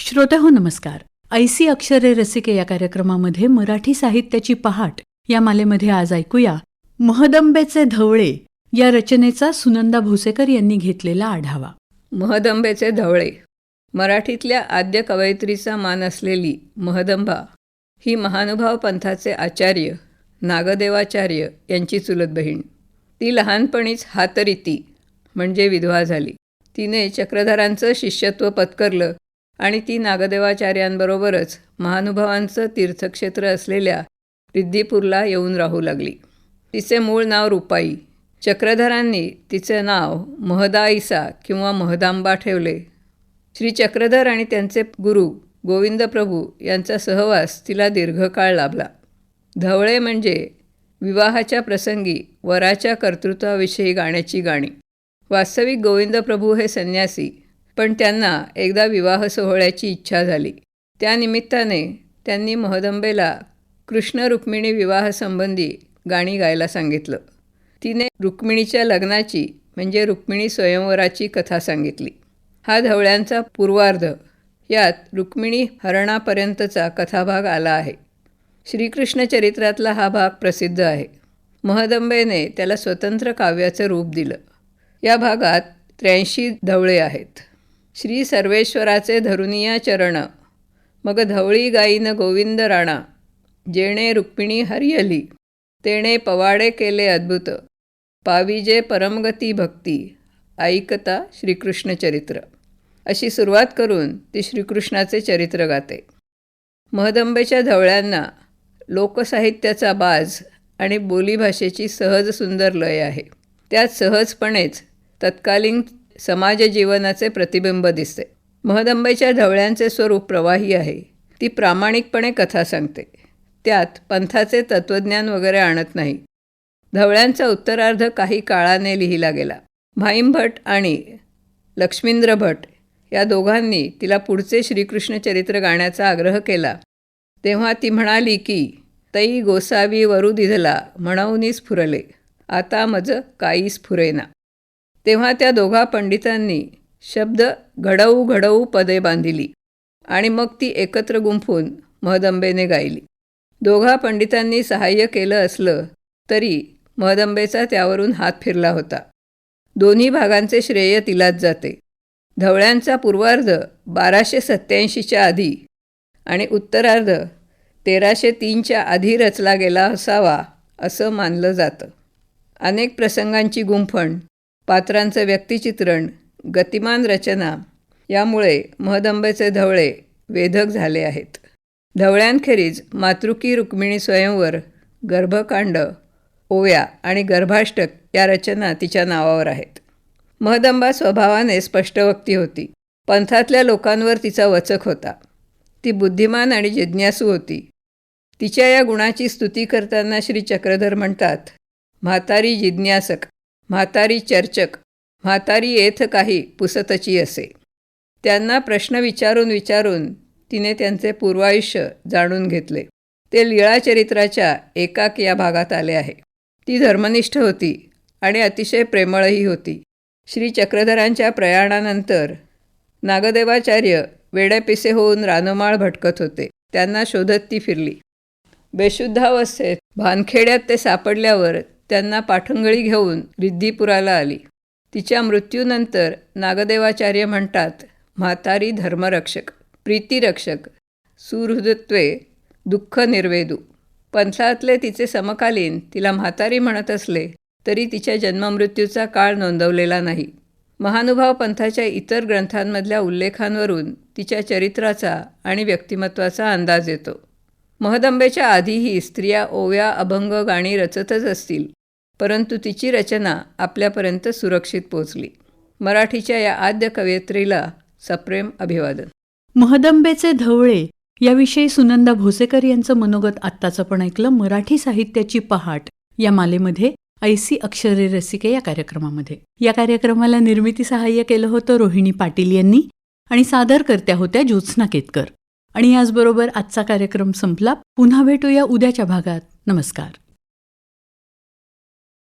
श्रोते हो नमस्कार. ऐसी अक्षरे रसिके या कार्यक्रमामध्ये मराठी साहित्याची पहाट या मालेमध्ये आज ऐकूया महदंबेचे धवळे या रचनेचा सुनंदा भोसेकर यांनी घेतलेला आढावा. महदंबेचे धवळे. मराठीतल्या आद्य कवयित्रीचा मान असलेली महदंबा ही महानुभाव पंथाचे आचार्य नागदेवाचार्य यांची चुलत बहीण. ती लहानपणीच हातरीती म्हणजे विधवा झाली. तिने चक्रधरांचं शिष्यत्व पत्करलं आणि ती नागदेवाचार्यांबरोबरच महानुभावांचं तीर्थक्षेत्र असलेल्या रिद्धीपूरला येऊन राहू लागली. तिचे मूळ नाव रुपाई. चक्रधरांनी तिचे नाव महदाईसा किंवा महदांबा ठेवले. श्री चक्रधर आणि त्यांचे गुरु गोविंद प्रभू यांचा सहवास तिला दीर्घकाळ लाभला. धवळे म्हणजे विवाहाच्या प्रसंगी वराच्या कर्तृत्वाविषयी गाण्याची गाणी. वास्तविक गोविंद प्रभू हे संन्यासी. पण त्यांना एकदा विवाह सोहळ्याची इच्छा झाली. त्यानिमित्ताने त्यांनी महदंबेला कृष्ण रुक्मिणी विवाहासंबंधी गाणी गायला सांगितलं. तिने रुक्मिणीच्या लग्नाची म्हणजे रुक्मिणी स्वयंवराची कथा सांगितली. हा धवळ्यांचा पूर्वार्ध यात रुक्मिणी हरणापर्यंतचा कथाभाग आला आहे. श्रीकृष्ण चरित्रातला हा भाग प्रसिद्ध आहे. महदंबेने त्याला स्वतंत्र काव्याचं रूप दिलं. या भागात त्र्याऐंशी धवळे आहेत. श्री सर्वेश्वराचे धरुनिया चरण. मग धवळी गायीन गोविंद राणा. जेणे रुक्मिणी हरियली. तेणे पवाडे केले अद्भुत. पाविजे परमगती भक्ती. ऐकता श्रीकृष्ण चरित्र. अशी सुरुवात करून ती श्रीकृष्णाचे चरित्र गाते. महदंबेच्या धवळ्यांना लोकसाहित्याचा बाज आणि बोलीभाषेची सहज सुंदर लय आहे. त्यात सहजपणेच तत्कालीन समाजजीवनाचे प्रतिबिंब दिसते. महदंबेच्या धवळ्यांचे स्वरूप प्रवाही आहे. ती प्रामाणिकपणे कथा सांगते. त्यात पंथाचे तत्त्वज्ञान वगैरे आणत नाही. धवळ्यांचा उत्तरार्ध काही काळाने लिहिला गेला. भाईम भट आणि लक्ष्मींद्र भट या दोघांनी तिला पुढचे श्रीकृष्ण चरित्र गाण्याचा आग्रह केला. तेव्हा ती म्हणाली की तई गोसावी वरुदिधला दिधला फुरले. आता मज काहीच फुरेना. तेव्हा त्या दोघा पंडितांनी शब्द घडवू घडवू पदे बांधिली आणि मग ती एकत्र गुंफून महदंबेने गायली. दोघा पंडितांनी सहाय्य केलं असलं तरी महदंबेचा त्यावरून हात फिरला होता. दोन्ही भागांचे श्रेय तिलाच जाते. धवळ्यांचा पूर्वार्ध बाराशे सत्याऐंशीच्या आधी आणि उत्तरार्ध तेराशे तीनच्या आधी रचला गेला असावा असं मानलं जातं. अनेक प्रसंगांची गुंफण पात्रांचं व्यक्तिचित्रण गतिमान रचना यामुळे महदंबेचे धवळे वेधक झाले आहेत. धवळ्यांखेरीज मातृकी रुक्मिणी स्वयंवर गर्भकांड ओव्या आणि गर्भाष्टक या रचना तिच्या नावावर आहेत. महदंबा स्वभावाने स्पष्टवक्ती होती. पंथातल्या लोकांवर तिचा वचक होता. ती बुद्धिमान आणि जिज्ञासू होती. तिच्या या गुणाची स्तुती करताना श्री चक्रधर म्हणतात म्हातारी जिज्ञासक म्हातारी चर्चक म्हातारी येथ काही पुसतची असे. त्यांना प्रश्न विचारून विचारून तिने त्यांचे पूर्वायुष्य जाणून घेतले. ते लीळा चरित्राच्या एकाक या भागात आले आहे. ती धर्मनिष्ठ होती आणि अतिशय प्रेमळही होती. श्री चक्रधरांच्या प्रयाणानंतर नागदेवाचार्य वेड्यापिसे होऊन रानोमाळ भटकत होते. त्यांना शोधत ती फिरली. बेशुद्धावस्थेत भानखेड्यात ते सापडल्यावर त्यांना पाठंगळी घेऊन रिद्धीपुराला आली. तिच्या मृत्यूनंतर नागदेवाचार्य म्हणतात म्हातारी धर्मरक्षक प्रीतिरक्षक सुहृदत्वे दुःख निर्वेदू पंथातले तिचे समकालीन तिला म्हातारी म्हणत असले तरी तिच्या जन्ममृत्यूचा काळ नोंदवलेला नाही. महानुभाव पंथाच्या इतर ग्रंथांमधल्या उल्लेखांवरून तिच्या चरित्राचा आणि व्यक्तिमत्वाचा अंदाज येतो. महदंबेच्या आधीही स्त्रिया ओव्या अभंग गाणी रचतच असतील परंतु तिची रचना आपल्यापर्यंत सुरक्षित पोचली मराठीच्या या आद्य कवयित्रीला सप्रेम अभिवादन. महदंबेचे धवळे याविषयी सुनंदा भोसेकर यांचं मनोगत आत्ताचं पण ऐकलं मराठी साहित्याची पहाट या मालेमध्ये ऐसी अक्षरे रसिके या कार्यक्रमामध्ये. या कार्यक्रमाला निर्मिती सहाय्य केलं होतं रोहिणी पाटील यांनी आणि सादरकर्त्या होत्या ज्योत्स्ना केतकर. आणि याचबरोबर आजचा कार्यक्रम संपला. पुन्हा भेटूया उद्याच्या भागात. नमस्कार.